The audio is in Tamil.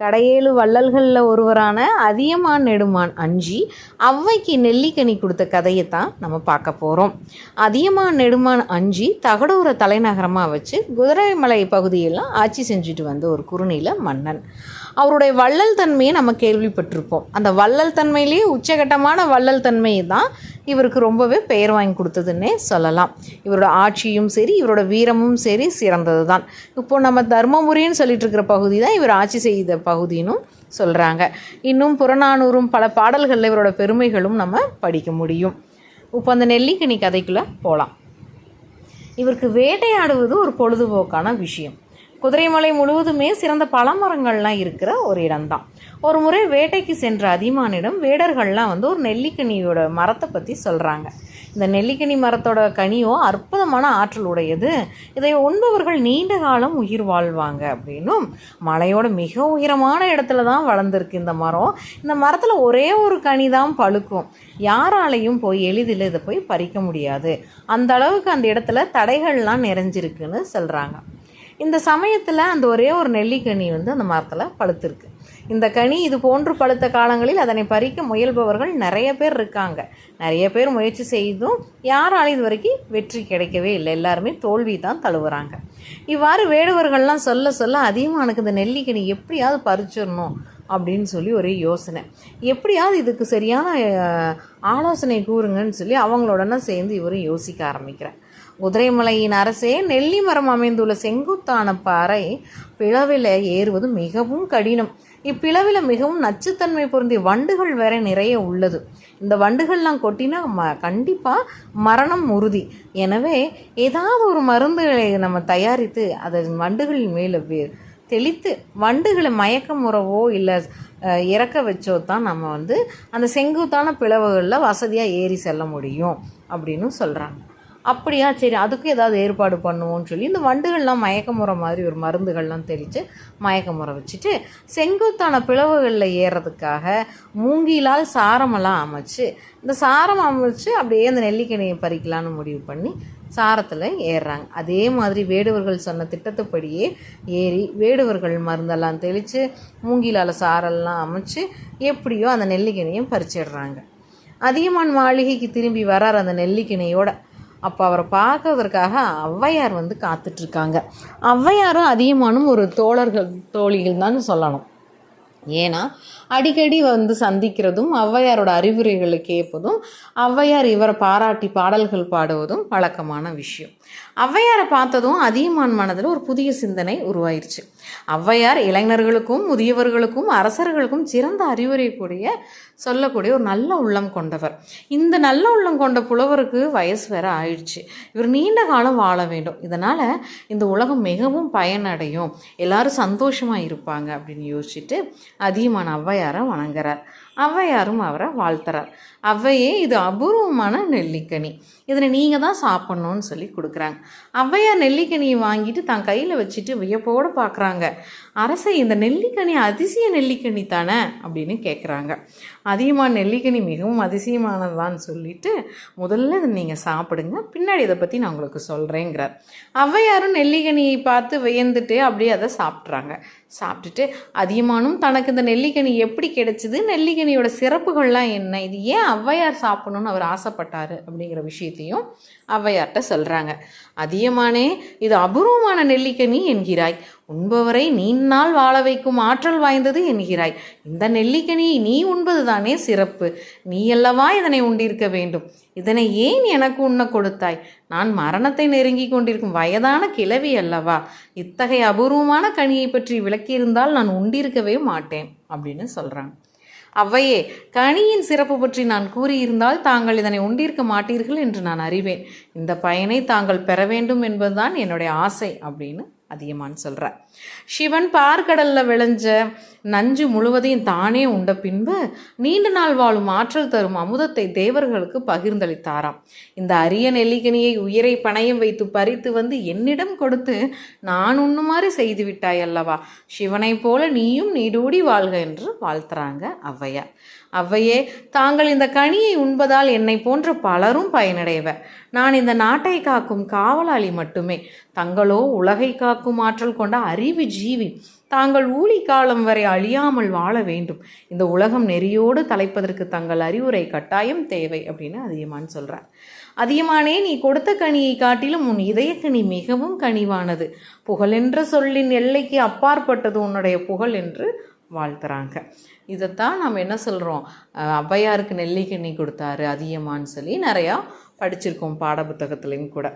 கடையேழு வள்ளல்களில் ஒருவரான அதியமான் நெடுமான் அஞ்சி ஔவைக்கு நெல்லிக்கனி கொடுத்த கதையை தான் நம்ம பார்க்க போகிறோம் அதியமான் நெடுமான் அஞ்சி தகடூரை தலைநகரமாக வச்சு குதிரைமலை பகுதியெல்லாம் ஆட்சி செஞ்சுட்டு வந்த ஒரு குறுநில மன்னன். அவருடைய வள்ளல் தன்மையை நம்ம கேள்விப்பட்டிருப்போம். அந்த வள்ளல் தன்மையிலேயே உச்சகட்டமான வள்ளல் தன்மையை தான் இவருக்கு ரொம்பவே பெயர் வாங்கி கொடுத்ததுன்னே சொல்லலாம். இவரோட ஆட்சியும் சரி இவரோட வீரமும் சரி சிறந்தது தான் இப்போ நம்ம தர்மபுரின்னு சொல்லிட்டு இருக்கிற பகுதி தான் இவர் ஆட்சி செய்த பகுதினும் சொல்கிறாங்க இன்னும் புறநானூறும் பல பாடல்களில் இவரோட பெருமைகளும் நம்ம படிக்க முடியும். இப்போ அந்த நெல்லிக்கனி கதைக்குள்ளே போகலாம் இவருக்கு வேட்டையாடுவது ஒரு பொழுதுபோக்கான விஷயம். குதிரைமலை முழுவதுமே சிறந்த பழமரங்கள்லாம் இருக்கிற ஒரு இடம்தான். ஒரு முறை வேட்டைக்கு சென்ற அதிமானிடம் வேடர்கள்லாம் வந்து ஒரு நெல்லிக்கனியோட மரத்தை பற்றி சொல்கிறாங்க இந்த நெல்லிக்கனி மரத்தோட கனியோ அற்புதமான ஆற்றல் உடையது. இதை உண்பவர்கள் நீண்ட காலம் உயிர் வாழ்வாங்க அப்படின்னும் மலையோட மிக உயரமான இடத்துல தான் வளர்ந்துருக்கு இந்த மரம். இந்த மரத்தில் ஒரே ஒரு கனி தான் பழுக்கும். யாராலையும் போய் எளிதில் இதை போய் பறிக்க முடியாது. அந்த அளவுக்கு அந்த இடத்துல தடைகள்லாம் நிறைஞ்சிருக்குன்னு சொல்கிறாங்க இந்த சமயத்தில் அந்த ஒரே ஒரு நெல்லிக்கனி வந்து அந்த மரத்தில் பழுத்திருக்கு. இந்த கனி இது போன்று பழுத்த காலங்களில் அதனை பறிக்க முயல்பவர்கள் நிறைய பேர் இருக்காங்க. நிறைய பேர் முயற்சி செய்தும் யாராலும் இது வரைக்கும் வெற்றி கிடைக்கவே இல்லை. எல்லாருமே தோல்வி தான் தழுவுறாங்க. இவ்வாறு வேடுவர்கள்லாம் சொல்ல சொல்ல அதிகமானுக்கு இந்த நெல்லிக்கனி எப்படியாவது பறிச்சிடணும் அப்படின்னு சொல்லி ஒரே யோசனை. எப்படியாவது இதுக்கு சரியான ஆலோசனை கூறுங்கன்னு சொல்லி அவங்களோடனா சேர்ந்து இவரும் யோசிக்க ஆரம்பிக்கிறேன் குதிரைமலையின் அரசே நெல்லி மரம் அமைந்துள்ள செங்குத்தான பாறை பிளவில் ஏறுவது மிகவும் கடினம். இப்பிளவில் மிகவும் நச்சுத்தன்மை பொருந்திய வண்டுகள் வேற நிறைய உள்ளது. இந்த வண்டுகள்லாம் கொட்டினா ம கண்டிப்பாக மரணம் உறுதி. எனவே ஏதாவது ஒரு மருந்துகளை நம்ம தயாரித்து அதை வண்டுகளின் மேலே தெளித்து வண்டுகளை மயக்க முறவோ இல்லை இறக்க வச்சோ தான் நம்ம வந்து அந்த செங்குத்தான பிளவுகளில் வசதியாக ஏறி செல்ல முடியும். அப்படின்னு சொல்கிறாங்க அப்படியா சரி அதுக்கும் ஏதாவது ஏற்பாடு பண்ணுவோம்னு சொல்லி இந்த வண்டுகள்லாம் மயக்கமுறை மாதிரி ஒரு மருந்துகள்லாம் தெளித்து மயக்கமுறை வச்சுட்டு செங்குத்தான பிளவுகளில் ஏறுறதுக்காக மூங்கிலால் சாரமெல்லாம் அமைச்சு இந்த சாரம் அமைச்சு அப்படியே அந்த நெல்லிக்கனியை பறிக்கலான்னு முடிவு பண்ணி சாரத்தில் ஏறுறாங்க. அதே மாதிரி வேடுவர்கள் சொன்ன திட்டத்துப்படியே ஏறி வேடுவர்கள் மருந்தெல்லாம் தெளித்து மூங்கிலால் சாரெல்லாம் அமைச்சு எப்படியோ அந்த நெல்லிக்கனியும் பறிச்சிடுறாங்க. அதியமான் மாளிகைக்கு திரும்பி வரார் அந்த நெல்லிக்கிணையோட அப்போ அவரை பார்க்கறதற்காக ஔவையார் வந்து காத்துட்ருக்காங்க. ஔவையாரும் அதியமானும் ஒரு தோழர்கள் தோழிகள் தான் சொல்லணும். ஏன்னா அடிக்கடி வந்து சந்திக்கிறதும் ஔவையாரோட அறிவுரைகளை கேட்பதும் ஔவையார் இவரை பாராட்டி பாடல்கள் பாடுவதும் வழக்கமான விஷயம். ஔவையாரை பார்த்ததும் அதியமான் மனதில் ஒரு புதிய சிந்தனை உருவாயிருச்சு. ஔவையார் இளைஞர்களுக்கும் முதியவர்களுக்கும் அரசர்களுக்கும் சிறந்த அறிவுரை கூடிய சொல்லக்கூடிய ஒரு நல்ல உள்ளம் கொண்டவர். இந்த நல்ல உள்ளம் கொண்ட புலவருக்கு வயசு வேற ஆயிடுச்சு. இவர் நீண்ட காலம் வாழ வேண்டும். இதனால் இந்த உலகம் மிகவும் பயனடையும். எல்லாரும் சந்தோஷமாக இருப்பாங்க அப்படின்னு யோசிச்சுட்டு அதிகமான ஔவையாரை வணங்குறார். ஔவையாரும் அவரை வாழ்த்துறார். ஔவையே இது அபூர்வமான நெல்லிக்கனி. இதனை நீங்கள் தான் சாப்பிட்ணுன்னு சொல்லி கொடுக்குறாங்க. ஔவையார் நெல்லிக்கனியை வாங்கிட்டு தான் கையில் வச்சுட்டு வியப்போடு பார்க்குறாங்க. அரசை இந்த நெல்லிக்கனி அதிசய நெல்லிக்கனி தானே அப்படின்னு கேட்குறாங்க அதிகமாக நெல்லிக்கனி மிகவும் அதிசயமானதான்னு சொல்லிட்டு முதல்ல இதை நீங்கள் சாப்பிடுங்க பின்னாடி இதை பற்றி நான் உங்களுக்கு சொல்கிறேங்கிறார் ஔவையாரும் நெல்லிக்கனியை பார்த்து வியந்துட்டு அப்படியே அதை சாப்பிட்றாங்க சாப்பிட்டுட்டு அதிகமானும் தனக்கு இந்த நெல்லிக்கனி எப்படி கிடைச்சிது? நெல்லிக்கனியோட சிறப்புகள்லாம் என்ன? இது ஏன் ஔவையார் சாப்பிடணும்னு அவர் ஆசைப்பட்டாரு அப்படிங்கிற விஷயத்தையும் ஔவையார்கிட்ட சொல்கிறாங்க அதியமானே இது அபூர்வமான நெல்லிக்கனி என்கிறாய். உண்பவரை நீண்நாள் வாழ வைக்கும் ஆற்றல் வாய்ந்தது என்கிறாய். இந்த நெல்லிக்கனி நீ உண்பதுதானே சிறப்பு. நீ அல்லவா இதனை உண்டிருக்க வேண்டும்? இதனை ஏன் எனக்கு உண்ண கொடுத்தாய்? நான் மரணத்தை நெருங்கி கொண்டிருக்கும் வயதான கிழவி அல்லவா? இத்தகைய அபூர்வமான கனியை பற்றி விளக்கியிருந்தால் நான் உண்டிருக்கவே மாட்டேன் அப்படின்னு சொல்கிறாங்க அவ்வையே கனியின் சிறப்பு பற்றி நான் கூறியிருந்தால் தாங்கள் இதனை உண்டிருக்க மாட்டீர்கள் என்று நான் அறிவேன். இந்த பயனை தாங்கள் பெற வேண்டும் என்பதுதான் என்னுடைய ஆசை அப்படின்னு அதியமான் சொல்கிறார் சிவன் பார்க்கடலில் விளைஞ்ச நஞ்சு முழுவதையும் தானே உண்ட பின்பு நீண்ட நாள் வாழும் ஆற்றல் தரும் அமுதத்தை தேவர்களுக்கு பகிர்ந்தளித்தாராம். இந்த அரிய நெல்லிக்கனியை உயிரை பணயம் வைத்து பறித்து வந்து என்னிடம் கொடுத்து நான் உண்ணுமாறு செய்து விட்டாய் அல்லவா? சிவனைப் போல நீயும் நீடூடி வாழ்க என்று வாழ்த்துறாங்க ஔவையார். அவ்வையே தாங்கள் இந்த கனியை உண்பதால் என்னை போன்ற பலரும் பயனடைவர் நான் இந்த நாட்டை காக்கும் காவலாளி மட்டுமே. தங்களோ உலகை காக்கும் ஆற்றல் கொண்ட அறிவு ஜீவி. தாங்கள் ஊழி காலம் வரை அழியாமல் வாழ வேண்டும். இந்த உலகம் நெறியோடு தலைப்பதற்கு தங்கள் அறிவுரை கட்டாயம் தேவை அப்படின்னு அதியமான் சொல்கிறார் அதியமானே நீ கொடுத்த கனியை காட்டிலும் உன் இதயக்கனி மிகவும் கனிவானது. புகழென்ற சொல்லின் எல்லைக்கு அப்பாற்பட்டது உன்னுடைய புகழ் என்று வாழ்த்துறாங்க. இதைத்தான் நம்ம என்ன சொல்கிறோம் ஔவையாருக்கு நெல்லிக்கனி கொடுத்தாரு அதியமான்னு சொல்லி நிறையா படிச்சிருக்கோம் பாட புத்தகத்துலேயும் கூட.